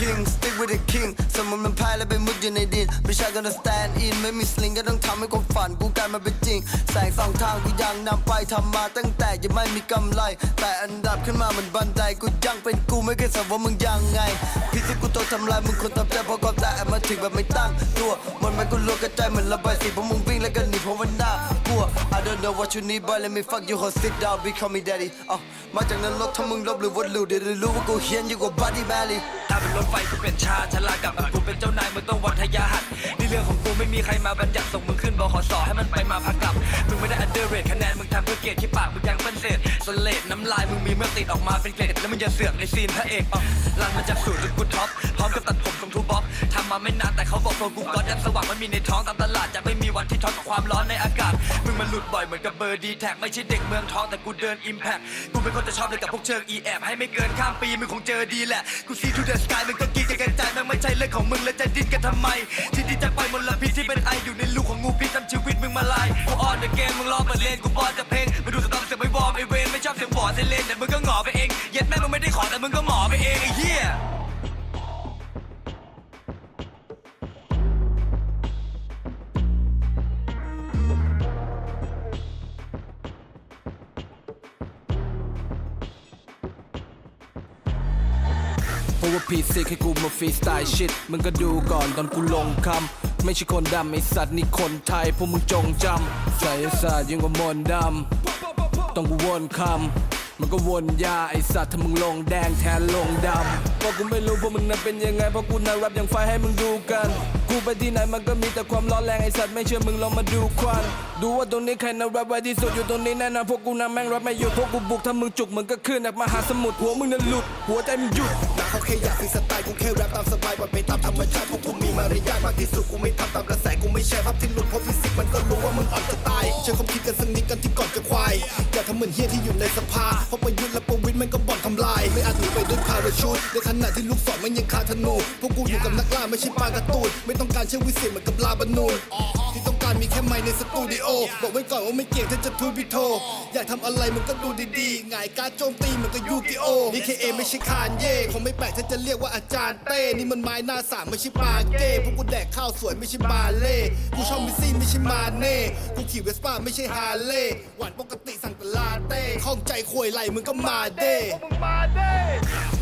king stick with the king สมมติมันแพ้แล้วไปมุดอยู่ในดินไม่ใช่ gonna stand in ไม่มีสลิงก็ต้องทำให้ความฝันกูกลายมาเป็นจริง แสงสองทางกูยังนำไปทำมาตั้งแต่ยังไม่มีกำไร แต่อันดับขึ้นมาเหมือนบันไดกูยังเป็นกูไม่เคยสนว่ามึงยังไงพี่ที่กูโตทำลายมึงคนทำใจเพราะความได้มาถึงแบบไม่ตั้งตัวมันไม่กูลวกกระจายเหมือนระบายสีเพราะมึงวิ่งแล้วก็หนีเพราะว่าน่าัว I don't know what you need but let me fuck you hold sit down become me daddy อะมาจากนรกถ้ามึงลบหรือว่าลูเดี๋ยวได้รู้ว่ากูเฮียนอยู่กว่า body belly ถ้าเป็นรถไฟกูเป็นชาฉลาดกับกูเป็นเจ้านายมึงต้องวัดทยาหัดนี่เรื่องของกูไม่มีใครมาบัญญัติส่งมึงขึ้นบขสให้มันไปมาพักกลับมึงไม่ได้อันเดอร์เรทคะแนนมึงทำเพื่อเกียรติที่ปากมึงยังเป็นเศษสเลดน้ำลายมึงมีเมื่อติดออกมาเป็นเกรดแล้วมึงอย่าเสือกในซีนพระเอกอะลันมาจากสูตรจนกูท็อปพร้อมกับตัดผมทรงทูบ็อกทำมาไม่นานแต่เขาบอกโฟกูก็ยันสว่างมันมีในท้องตามตลาดจะไม่มีวันที่ท้อนกับความร้อนในอากาศ มันหลุดบ่อยเหมือนกับเบอร์ดีแท็กไม่ใช่เด็กเมืองทองแต่กูเดินอิมแพคกูเป็นคนจะชอบเลยกับพวกเชิงอีแอบให้ไม่เกินข้ามปีมึงคงเจอดีแหละกูซีทูเดอะสกายมึงก็กินกันกระจายมันไม่ใช่เรื่องของมึงแล้วจะดิ้นกันทำไมที่ดีจะไปมลพิษที่เป็นไออยู่ในลูกของงูพิษทำชีวิตมึงมาลายกูออนเดอะเกมมึงรอเปิดเลนกูบอลจะเพ เพราะว่าพีซิกให้กูมาฟรีสไตล์ชิดมึงก็ดูก่อนตอนกูลงคำไม่ใช่คนดำไอสัตว์นี่คนไทยพวกมึงจงจำใส่ศาสตร์ยิ่งกว่ามนต์ดำต้องกูวนคำ มันก็วนยาไอสัตว์ถ้ามึงลงแดงแทนลงดำเพราะกูไม่รู้พวกมึงนั้นเป็นยังไงเพราะกูน่ารับอย่างไฟให้มึงดูกัน กูไปที่ไหนมันก็มีแต่ความร้อนแรงไอสัตว์ไม่เชื่อมึงลองมาดูควัน ดูว่าตรงนี้ใครน่ารับไว้ที่สุดอยู่ตรงนี้แน่นอนพวกกูน่าแม่งรับไม่หยุดพวกกูบุกถ้ามึงจุกมึงก็ขึ้นจากมหาสมุทรหัวมึงน่ะหลุดหัวใจมึงหยุดนะเขาแค่อยากฟรีสไตล์กูแค่แรปตามสบายปล่อยไปตามธรรมชาติพวกกูมีมารยาทมากที่สุดกูไม่ทำตามกระแสกูไม่แชร์ภาพที่หลุดเพราะฟิสิกส์มันก็รู้ว่ามึงอ่อนจะตายเชื่อความคิดกันสักนิดกันที่ก่อนจะควายอย่าทำเหมือนเฮียที่อยู่ในสภาเพราะประยุทธ์และประวิตรมันก็บ่อนทำลาย ไม่อาจหนีไปด้วยพาราชูดในขณะที่ลูกศรมันยังคาธนูพวกกูอยู่กับนักล่าไม่ใช่ปลากระตูนไม่ต้องการใช้วิเศษเหมือนกับลาบานูนที่ต การมีแค่ไมค์ในสตูดิโอ บอกไว้ก่อนว่าไม่เกี่ยงถ้าจะทูบิโท อยากทำอะไรมันก็ดูดีๆหงายการโจมตีมันก็ยูกิโอ DKA ไม่ใช่คานเย่คงไม่แปลกถ้าจะเรียกว่าอาจารย์เต้ นี่มันไม้หน้าสามไม่ใช่ปาเก้พวกกูแดกข้าวสวยไม่ใช่บาเล่กูชอบมิซี่ไม่ใช่มาเน่กูขี่เวสป้าไม่ใช่ฮาร์เลยหวานปกติสั่งแต่ลาเต้ข้องใจควยไหลมึงก็มาเด้มึงมาเด้